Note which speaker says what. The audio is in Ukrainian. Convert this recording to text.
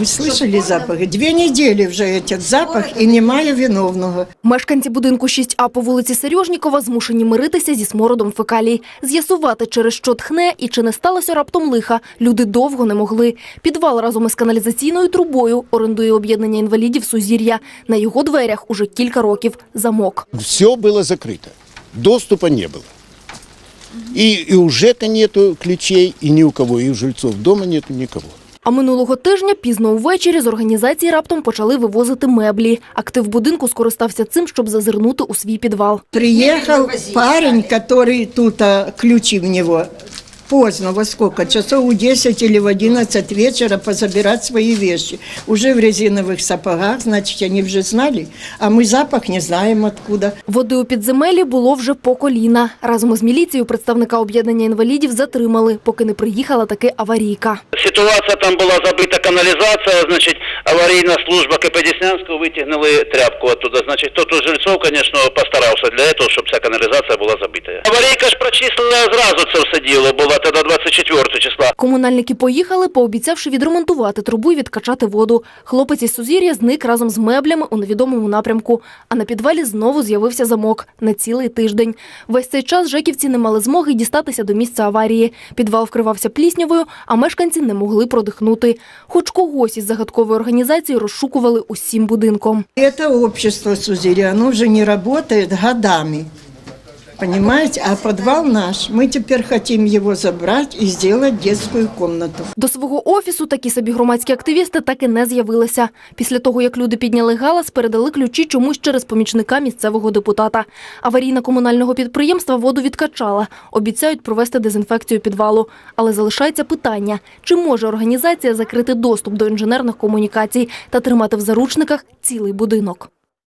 Speaker 1: Вы слышали запахи? Две недели вже этот запах і немає виновного.
Speaker 2: Мешканці будинку 6А по вулиці Сережнікова змушені миритися зі смородом фекалій. З'ясувати, через що тхне і чи не сталося раптом лиха, люди довго не могли. Підвал разом із каналізаційною трубою орендує об'єднання інвалідів Сузір'я. На його дверях уже кілька років замок.
Speaker 3: Все было закрыто. Доступа не было. И, и у ЖЭКа нету ключей, и ни у кого, и у жильцов дома нету никого.
Speaker 2: А минулого тижня пізно увечері з організації раптом почали вивозити меблі. Актив будинку скористався цим, щоб зазирнути у свій підвал.
Speaker 1: Приїхав парень, який тут, ключі в него, поздно, во сколько, часов у 10 или в 11 вечера позабирать свои вещи. Уже в резиновых сапогах, значит, они уже знали, а мы запах не знаем откуда.
Speaker 2: Води у підземелі було вже по коліна. Разом із міліцією представника об'єднання інвалідів затримали, поки не приїхала таки аварійка.
Speaker 4: Ситуація там була забита каналізація, значить, аварійна служба КП Деснянського витягнули тряпку оттуда. Значить, тут жильцов, звісно, постарався для того, щоб ця каналізація була забита. Аварійка ж прочислила зразу це все діло, була тоді 24 числа.
Speaker 2: Комунальники поїхали, пообіцявши відремонтувати трубу і відкачати воду. Хлопець із Сузір'я зник разом з меблями у невідомому напрямку. А на підвалі знову з'явився замок на цілий тиждень. Весь цей час жеківці не мали змоги дістатися до місця аварії. Підвал вкривався пліснявою, а мешканці не могли продихнути. Хоч когось із загадкової організації розшукували усім будинком.
Speaker 1: Это общество Сузири, оно уже не работает годами. Понимаете? А подвал наш, мы теперь хотим его забрать и сделать детскую комнату.
Speaker 2: До свого офісу такі собі громадські активісти так і не з'явилися. Після того, як люди підняли галас, передали ключі чомусь через помічника місцевого депутата. Аварійна комунального підприємства воду відкачала. Обіцяють провести дезінфекцію підвалу. Але залишається питання, чи може організація закрити доступ до інженерних комунікацій та тримати в заручниках цілий будинок.